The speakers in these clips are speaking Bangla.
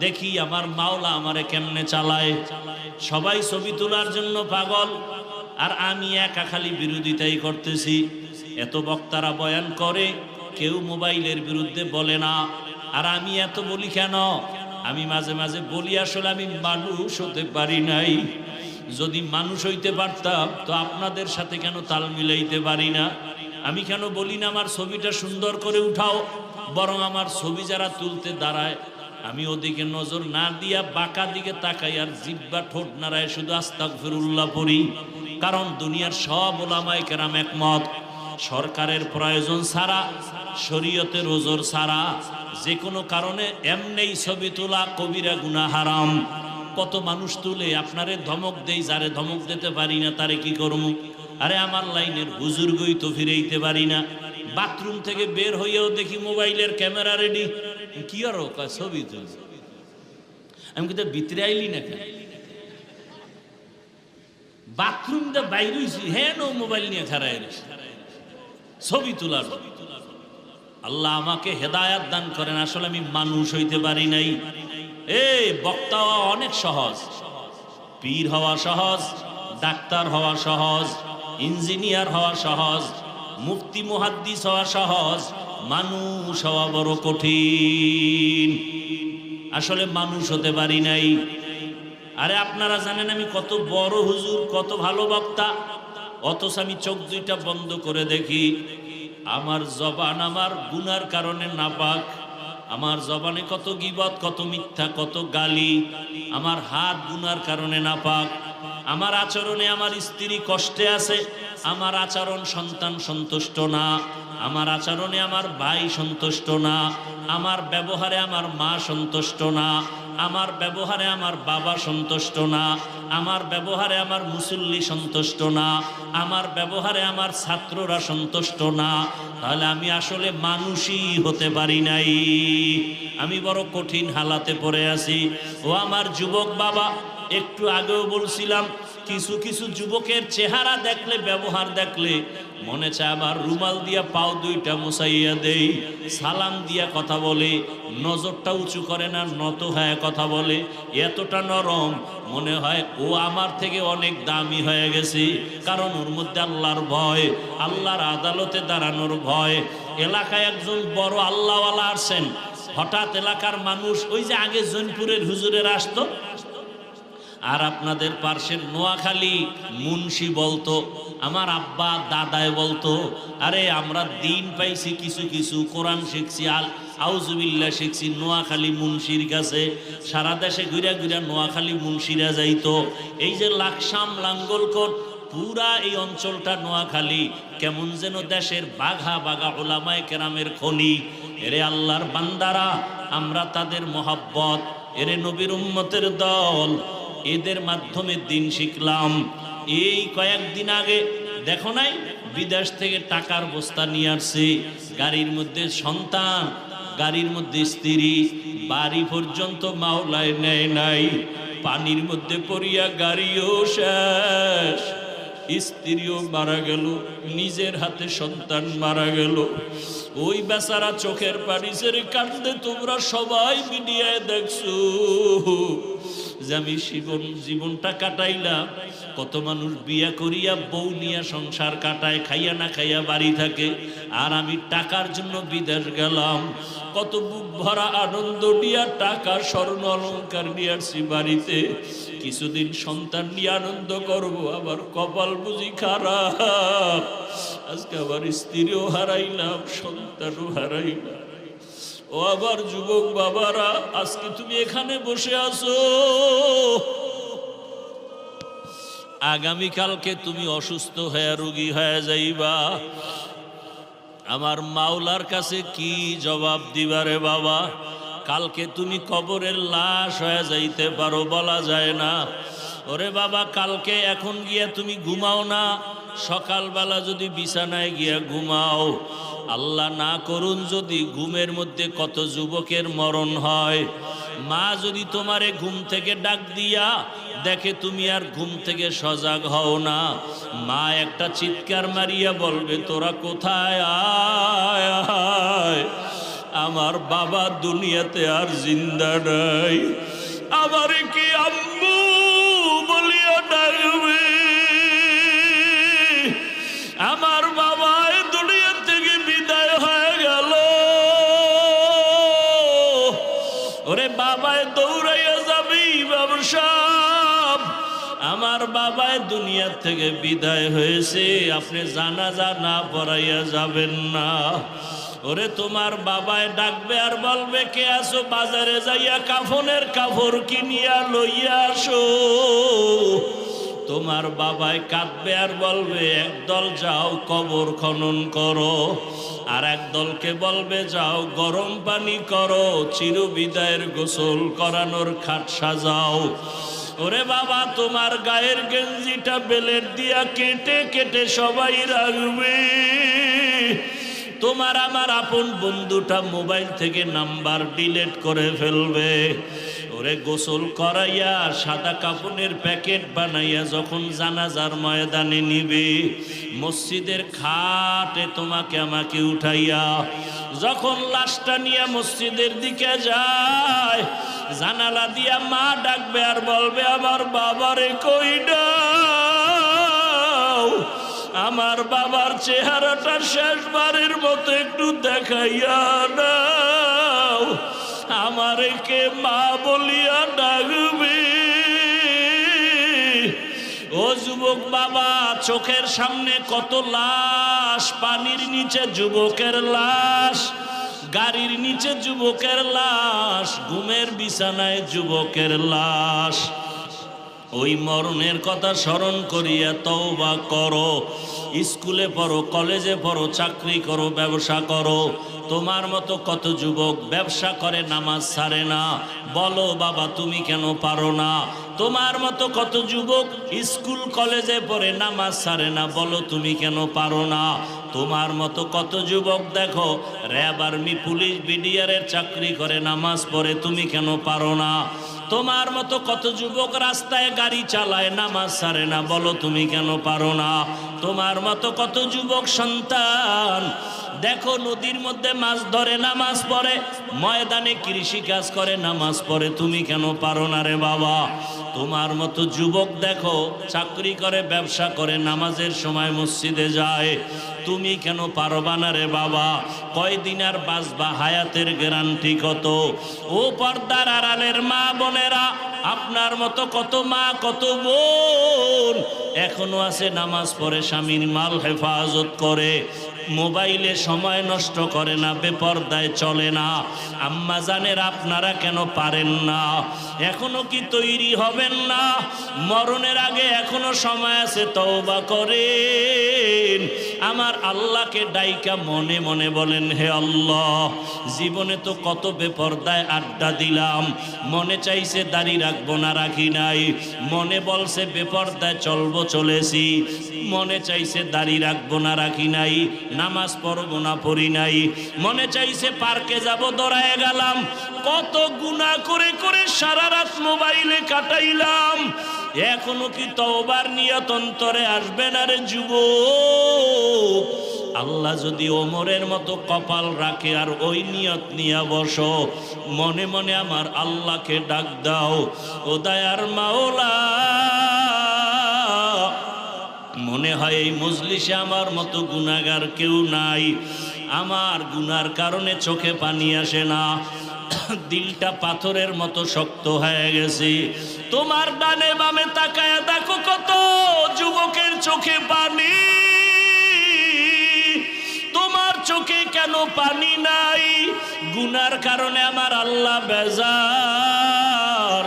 দেখি আমার মাওলা আমারে কেমনে চালায়। সবাই ছবি তোলার জন্য পাগল। আর আমি একা খালি বিরোধিতাই করতেছি। এত বক্তারা বয়ান করে, কেউ মোবাইলের বিরুদ্ধে বলে না। আর আমি এত বলি কেন? আমি মাঝে মাঝে বলি, আসলে আমি মানুষ হতে পারি নাই। যদি মানুষ হইতে পারতাম, তো আপনাদের সাথে কেন তাল মিলাইতে পারি না? আমি কেন বলি না, আমার ছবিটা সুন্দর করে উঠাও। বরং আমার ছবি যারা তুলতে দাঁড়ায় আমি ওদিকে নজর না দিয়া বাঁকা দিকে তাকাই আর জিব্বা ঠোঁট নাড়ায় শুধু আস্তাক ফিরুল্লাহ পড়ি। কারণ দুনিয়ার সব ওলামায় কেরাম একমত। সরকারের প্রয়োজন ছাড়া, শরীয়তের ওজোর ছাড়া, যে কোনো কারণে এমনেই ছবি তোলা কবিরা গুনা হারাম। কত মানুষ তুলে আপনারে ধমক দেই, যারে ধমক দিতে পারি না, তারে কি করব আরে আমার লাইনের বুজুর্গই তো ফিরেইতে পারি না। বাথরুম থেকে বের হইয়াও দেখি মোবাইলের ক্যামেরা রেডি কি আর ছবি তুল। আমি কিন্তু ভিতরে আইলি না কেন? বাথরুম দা বাইর হ্যাঁ নো মোবাইল নিয়ে খারাই ছবি তোলার আল্লাহ আমাকে হেদায়াত দান করেন, আসলে আমি মানুষ হইতে পারি নাই। এ, বক্তা হওয়া অনেক সহজ। পীর হওয়া সহজ, ডাক্তার হওয়া সহজ, ইঞ্জিনিয়ার হওয়া সহজ। মুফতি, মুহাদ্দিস হওয়া সহজ, মানুষ হওয়া বড় কঠিন। আসলে মানুষ হতে পারি নাই। আরে আপনারা জানেন আমি কত বড় হুজুর, কত ভালো বক্তা। অথচ আমি চোখ দুইটা বন্ধ করে দেখি, আমার জবান আমার গুনার কারণে নাপাক। আমার জবানে কত গিবত, কত মিথ্যা, কত গালি। আমার হাত গুনার কারণে নাপাক। আমার আচরণে আমার স্ত্রী কষ্টে আছে, আমার আচরণ সন্তান সন্তুষ্ট না, আমার আচরণে আমার ভাই সন্তুষ্ট না, আমার ব্যবহারে আমার মা সন্তুষ্ট না, আমার ব্যবহারে আমার বাবা সন্তুষ্ট না, আমার ব্যবহারে আমার মুসল্লি সন্তুষ্ট না, আমার ব্যবহারে আমার ছাত্ররা সন্তুষ্ট না, তাহলে আমি আসলে মানুষই হতে পারি নাই। আমি বড় কঠিন হালাতে পড়ে আছি। ও আমার যুবক বাবা একটু আগেও বলছিলাম, কিছু কিছু যুবকের চেহারা দেখলে, ব্যবহার দেখলে মনে চায় আমার রুমাল দিয়া পাও দুইটা মুসাইয়া দেই, সালাম দিয়া কথা বলে, নজরটা উঁচু করে না, নত হয়ে কথা বলে, এতটা নরম, মনে হয় ও আমার থেকে অনেক দামি হয়ে গেছে, কারণ ওর মধ্যে আল্লাহর ভয়, আল্লাহর আদালতে দাঁড়ানোর ভয়, এলাকায় একজন বড় আল্লাহওয়ালা আসছেন হঠাৎ এলাকার মানুষ, ওই যে আগে জৈনপুরের হুজুরের আসতো আর আপনাদের পার্শ্বের নোয়াখালী মুন্সি বলতো, আমার আব্বা দাদায় বলতো, আরে আমরা দিন পাইছি কিছু কিছু, কোরআন শিখছি, আল আউজুবিল্লা শিখছি, নোয়াখালী মুন্সির কাছে, সারা দেশে ঘুরে ঘুরে নোয়াখালী মুন্সিরা যাইতো। এই যে লাকসাম লাঙ্গলকোট, পুরা এই অঞ্চলটা নোয়াখালী, কেমন যেন দেশের বাঘা বাঘা ওলামায় কেরামের খনি। এরে আল্লাহর বান্দারা, আমরা তাদের মহাব্বত, এরে নবীর উম্মতের দল এদের মাধ্যমে দিন শিখলাম। এই কয়েকদিন আগে, দেখো নাই, বিদেশ থেকে টাকার বস্তা নিয়ে আসছে। গাড়ির মধ্যে সন্তান, গাড়ির মধ্যে স্ত্রী, বাড়ি পর্যন্ত মাওলায় নেয় নাই। পানির মধ্যে পড়িয়া গাড়িও শেষ। স্ত্রীও মারা গেল, নিজের হাতে সন্তান মারা গেল। ওই বেচারা চোখের পানি ছেড়ে কান্দে, তোমরা সবাই মিডিয়ায় দেখছ। যে আমি জীবন জীবনটা কাটাইলাম, কত মানুষ বিয়া করিয়া বউ নিয়া সংসার কাটায়, খাইয়া না খাইয়া বাড়ি থাকে, আর আমি টাকার জন্য বিদেশ গেলাম। কত বুক ভরা আনন্দ নিয়া টাকা, স্বর্ণ অলঙ্কার নিয়ে বাড়িতে। কিছুদিন সন্তান নিয়ে আনন্দ করব, আবার কপাল বুঝি খারাপ। আজকে আবার স্ত্রীও হারাইলাম, সন্তানও হারাইলাম। ও আবার যুবক বাবারা, আজকে তুমি এখানে বসে আছো। আগামীকালকে তুমি অসুস্থ হয়ে রোগী হয়ে যাইবা। আমার মাওলার কাছে কি জবাব দিবারে বাবা? কালকে তুমি কবরের লাশ হয়ে যাইতে পারো বলা যায় না। ওরে বাবা, কালকে এখন গিয়া তুমি ঘুমাও না। সকালবেলা যদি বিছানায় গিয়া ঘুমাও, আল্লাহ না করুন যদি ঘুমের মধ্যে কত যুবকের মরণ হয়। মা যদি তোমারে ঘুম থেকে ডাক দিয়া দেখে তুমি আর ঘুম থেকে সজাগ হও না, মা একটা চিৎকার মারিয়া বলবে, তোরা কোথায়? আয় আমার বাবা দুনিয়াতে আর জিন্দা নাই। আমার কি আম্মু আমার বাবায় দুনিয়া থেকে বিদায় হয়েছে, আপনি জানাজা না পড়াইয়া যাবেন না। ওরে তোমার বাবায় ডাকবে আর বলবে, কে আসো বাজারে যাইয়া কাফনের কাপড় কিনিয়া লইয়া আসো। তোমার বাবায় কাঁদবে আর বলবে একদল যাও, কবর খনন করো। আর এক দলকে বলবে, যাও, গরম পানি করো চির বিদায়ের গোসল করানোর খাট সাজাও। ওরে বাবা, তোমার গায়ের গেঞ্জিটা বেলের দিয়া কেটে কেটে সবাই রাখবে। তোমার আমার আপন বন্ধুটা মোবাইল থেকে নাম্বার ডিলেট করে ফেলবে। ওরে গোসল করাইয়া সাদা কাপড়ের প্যাকেট বানাইয়া যখন জানাজার ময়দানে নিবে, মসজিদের খাটে তোমাকে আমাকে উঠাইয়া, যখন লাশটা নিয়ে মসজিদের দিকে যায়, জানালা দিয়া মা ডাকবে আর বলবে, আমার বাবারে কই আমার বাবার চেহারাটা শেষবারের মতো একটু দেখাইয়া দাও। আমারে কে মা বলিয়া ডাকবে। ও যুবক বাবা, চোখের সামনে কত লাশ, পানির নিচে যুবকের লাশ, গাড়ির নিচে যুবকের লাশ, ঘুমের বিছানায় যুবকের লাশ। ওই মরণের কথা স্মরণ করিয়া তওবা করো। স্কুলে পড়ো, কলেজে পড়ো, চাকরি করো, ব্যবসা করো। তোমার মতো কত যুবক ব্যবসা করে, নামাজ ছাড়ে না। বলো, বাবা, তুমি কেন পারো না? তোমার মতো কত যুবক স্কুল, কলেজে পড়ে, নামাজ ছাড়ে না। বলো, তুমি কেন পারো না? তোমার মতো কত যুবক, দেখো, র্যাব, আর্মি, পুলিশ বিডিআরের চাকরি করে, নামাজ পড়ে, তুমি কেন পারো না? তোমার মতো কত যুবক রাস্তায় গাড়ি চালায়, নামাজ সারে না। বলো, তুমি কেন পারো না? তোমার মতো কত যুবক সন্তান দেখো নদীর মধ্যে মাছ ধরে, নামাজ পড়ে। ময়দানে কৃষি কাজ করে, নামাজ পড়ে। তুমি কেন পারো না রে বাবা? তোমার মতো যুবক দেখো, চাকরি করে, ব্যবসা করে, নামাজের সময় মসজিদে যায়। তুমি কেন পারবা না রে বাবা? কয়দিন আর বাঁচবা? হায়াতের গ্যারান্টি কত? ও পর্দার আড়ালের মা বোনেরা, আপনার মতো কত মা, কত বোন এখনও আছে, নামাজ পড়ে, স্বামীর মাল হেফাজত করে। মোবাইলে সময় নষ্ট করে না, বেপর্দায় চলে না। আম্মা জানের আপনারা কেন পারেন না? এখনও কি তৈরি হবেন না? মরণের আগে এখনও সময় আছে, তওবা করেন। আমার আল্লাহকে ডাইকা মনে মনে বলেন, হে আল্লাহ, জীবনে তো কত বেপর্দায় আড্ডা দিলাম। মনে চাইছে দাড়ি রাখব না, রাখি নাই। মনে বলছে, বেপর্দায় চলবো, চলেছি। মনে চাইছে দাড়ি রাখব না, রাখি নাই, নামাজ পড়ব না, পড়ি নাই। মনে চাইছে পার্কে যাব, দৌড়ায় গেলাম। কত গুণা করে করে সারা রাত মোবাইলে কাটাইলাম। এখনও কি তওবার নিয়ত অন্তরে আসবে না রে যুব আল্লাহ যদি ওমরের মতো কপাল রাখে আর ওই নিয়ত নিয়ে বসো, মনে মনে আমার আল্লাহকে ডাক দাও। ও দায়ার মাওলা। মনে হয় এই মজলিসে আমার মতো গুণাগার কেউ নাই। আমার গুনার কারণে চোখে পানি আসে না। দিলটা পাথরের মতো শক্ত হয়ে গেছে। তোমার ডানে বামে তাকায় দেখো কত যুবকের চোখে পানি। তোমার চোখে কেন পানি নাই? গুনার কারণে আমার আল্লাহ বেজার।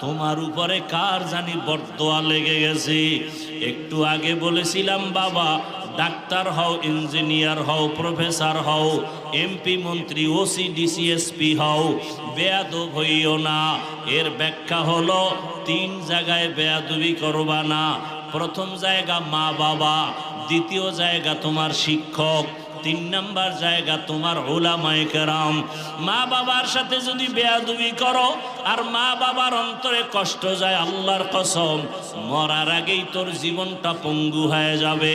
তোমার উপরে কার জানি বর্দোয়া লেগে গেছে। একটু আগে বলেছিলাম, বাবা, ডাক্তার হও, ইঞ্জিনিয়ার হও, প্রফেসর হও, এমপি মন্ত্রী, ওসি, ডিসিএসপি হও, বেয়াদব হইও না। এর ব্যাখ্যা হলো, তিন জায়গায় বেয়াদবি করবা না। প্রথম জায়গা মা বাবা দ্বিতীয় জায়গা তোমার শিক্ষক তিন নাম্বার জায়গা তোমার ওলামায়ে কেরাম। মা বাবার সাথে যদি বেয়াদুবি করো, আর মা বাবার অন্তরে কষ্ট যায় আল্লাহর কসম, মরার আগেই তোর জীবনটা পঙ্গু হয়ে যাবে।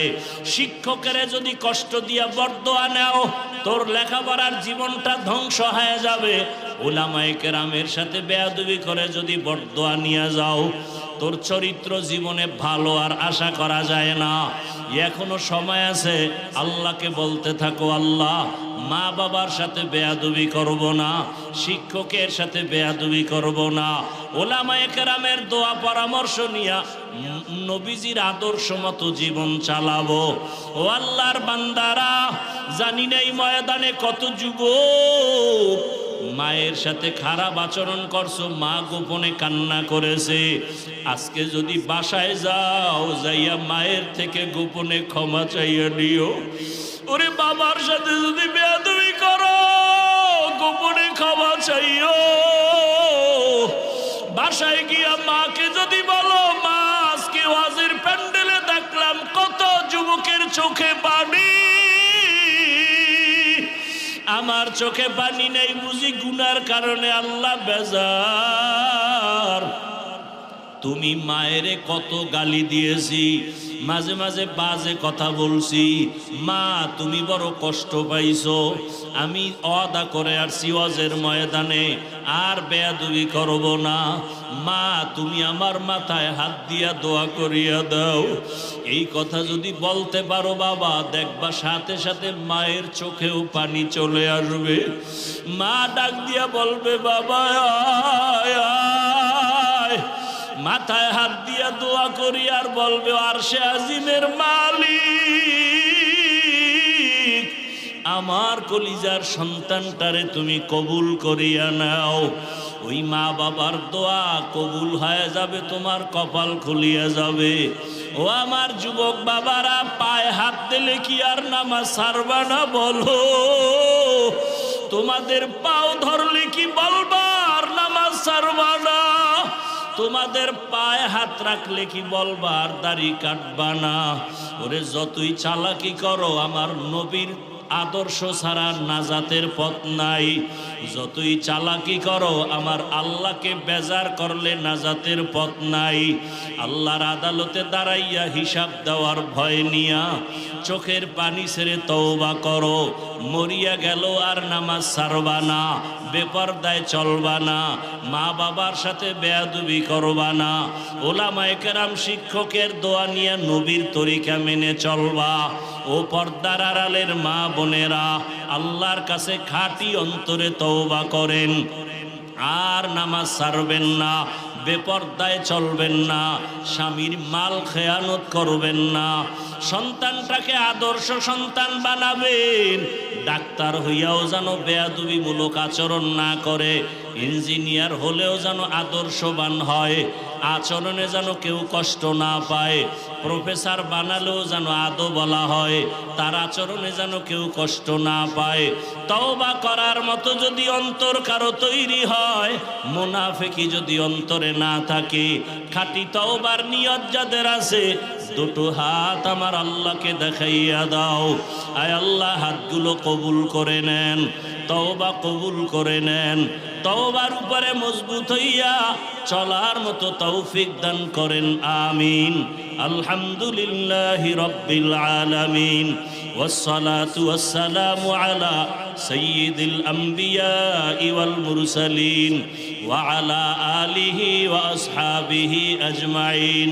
শিক্ষকের যদি কষ্ট দিয়া বর্দোয়া নেও, তোর লেখাপড়ার জীবনটা ধ্বংস হয়ে যাবে। ওলামায়ে কেরামের সাথে বেয়াদুবি করে যদি বর্দোয়া নিয়ে যাও তোর চরিত্র জীবনে ভালো আর আশা করা যায় না। এখনও সময় আছে, আল্লাহকে বলতে থাকো, আল্লাহ মা বাবার সাথে বেয়াদুবি করব না, শিক্ষকের সাথে বেয়াদুবি করব না, ওলামায়ে কেরামের দোয়া পরামর্শ নিয়া নবীজির আদর্শ মতো জীবন চালাবো। ও আল্লাহর বান্দারা, জানি না এই ময়দানে কত যুবক মায়ের সাথে খারাপ আচরণ করছ, মা গোপনে কান্না করেছে। আজকে যদি বাসায় যাও, যাইয়া মায়ের থেকে গোপনে ক্ষমা চাইয়া নিও। ওরে বাবার সাথে যদি বেয়াদবি করো, গোপনে ক্ষমা চাইও। বাসায় গিয়া মাকে যদি বলো, মা, আজকে ওয়াজের প্যান্ডেলে দেখলাম কত যুবকের চোখে পানি। আমার চোখে পানি নেই বুঝি গুনার কারণে আল্লাহ বেজার। তুমি মায়েরে কত গালি দিয়েছি মাঝে মাঝে বাজে কথা বলছি। মা, তুমি বড় কষ্ট পাইছো। আমি অদা করে আর সিওয়াজের ময়দানে। আর বেয়াদুবি করব না। মা, তুমি আমার মাথায় হাত দিয়া দোয়া করিয়া দাও। এই কথা যদি বলতে পারো বাবা, দেখবা সাথে সাথে মায়ের চোখেও পানি চলে আসবে। মা ডাক দিয়া বলবে, বাবা। মাথায় হাত দিয়া দোয়া করি আর বলবে আর সে আজিমের মালিক, আমার কলিজার সন্তানটারে তুমি কবুল করিয়া নাও। ওই মা বাবার দোয়া কবুল হয়ে যাবে, তোমার কপাল খুলিয়া যাবে। ও আমার যুবক বাবারা, পায়ে হাত দিলে কি আর নামাজ সারবা না বলো? তোমাদের পাও ধরলে কি বলবার? নামাজ সারবা না তোমাদের পায়ে হাত রাখলে কি বলবার দাড়ি কাটবা না? ওরে, যতই চালাকি করো, আমার নবীর আদর্শ ছাড়া নাজাতের পথ নাই। যতই চালাকি করো, আমার আল্লাহকে বেজার করলে নাজাতের পথ নাই। আল্লাহর আদালতে দাঁড়াইয়া হিসাব দেওয়ার ভয় নিয়া চোখের পানি ছেড়ে তওবা করো। মরিয়া গেল আর নামাজ সারবা না। বেপরদায় চলবা না, মা বাবার সাথে বেয়াদুবি করবা না। ওলামায়ে কেরাম শিক্ষকের দোয়া নিয়ে নবীর তরিকা মেনে চলবা। ও পর্দার আড়ালের মা বোনেরা, আল্লাহর কাছে খাঁটি অন্তরে তওবা করেন। আর নামাজ সারবেন না, বেপর্দায় চলবেন না, স্বামীর মাল খেয়ানত করবেন না। সন্তানটাকে আদর্শ সন্তান বানাবেন। ডাক্তার হইয়াও যেন বেয়াদুবিমূলক আচরণ না করে, ইঞ্জিনিয়ার হলেও যেন আদর্শবান হয়, আচরণে যেন কেউ কষ্ট না পায়, প্রফেসর বানালেও যেন আদো বলা হয়, তার আচরণে যেন কেউ কষ্ট না পায়। তওবা করার মতো যদি অন্তর কারও তৈরি হয় মোনাফেকি যদি অন্তরে না থাকে, খাঁটি তওবার নিয়ত যাদের আছে দুটো হাত আমার আল্লাহকে দেখাইয়া দাও আয় আল্লাহ হাতগুলো কবুল করে নেন তওবা কবুল করে নেন তওবার উপরে মজবুত হইয়া চলার মতো তৌফিক দান করেন আমিন আলহামদুলিল্লাহ রব্বিল আলামিন والصلاة والسلام على سيد الأنبياء والمرسلين وعلى آله وأصحابه أجمعين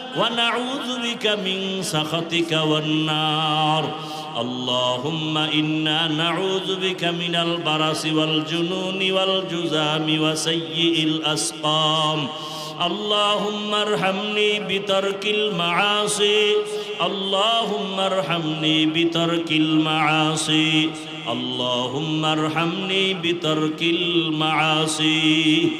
ونعوذ بك من سخطك والنار. اللهم إنا نعوذ بك من البرص والجنون والجزام وسيء الأسقام. اللهم ارحمني بترك المعاصي. اللهم ارحمني بترك المعاصي. اللهم ارحمني بترك المعاصي.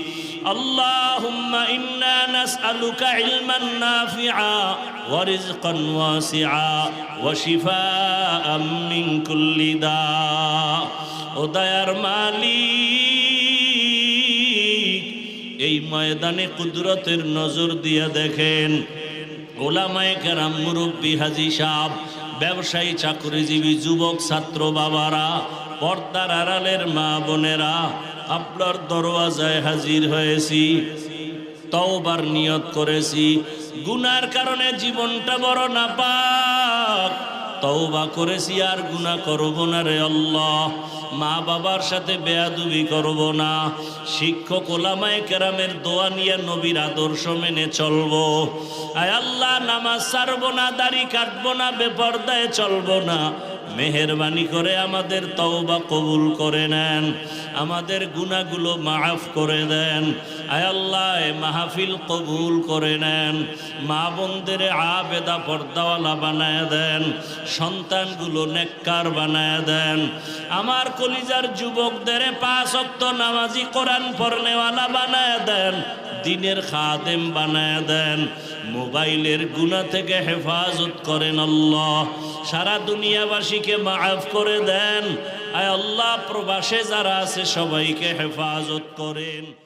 اللهم انا نسالك علما نافعا ورزقا واسعا وشفاء من كل داء ودير মালিক এই ময়দানে কুদরতের নজর দিয়ে দেখেন ওলামায়ে কেরাম মুরব্বী হাজি সাহ ব্যবসায়ী চাকরিজীবী যুবক ছাত্র বাবারা পর্দার আড়ালের মা বোনেরা আপনার দরওয়াজায় হাজির হয়েছি, তওবার নিয়ত করেছি। গুনার কারণে জীবনটা বড় না পাক তওবা করেছি, আর গুনাহ করব না রে আল্লাহ। মা বাবার সাথে বেয়াদুবি করব না। শিক্ষক, ওলামায়ে কেরামের দোয়া নিয়ে নবীর আদর্শ মেনে চলব। আয় আল্লাহ, নামাজ ছাড়বো না, দাড়ি কাটবো না, বেপর্দায় চলবো না। মেহরবানি করে আমাদের তওবা কবুল করে নেন, আমাদের গুনাহগুলো মাফ করে দেন। আয় আল্লাহ, এ মাহফিল কবুল করে নেন, মা বোনদের আবেদা পর্দাওয়ালা বানায় দেন, সন্তানগুলো নেককার বানায় দেন। আমার কলিজার যুবকদের পাঁচ অক্ত নামাজি কোরআন পড়নেওয়ালা বানায় দেন। দিনের খাদেম বানায় দেন। মোবাইলের গুণা থেকে হেফাজত করেন আল্লাহ। সারা দুনিয়াবাসীকে মাফ করে দেন। আয় আল্লাহ, প্রবাসে যারা আছে সবাইকে হেফাজত করেন।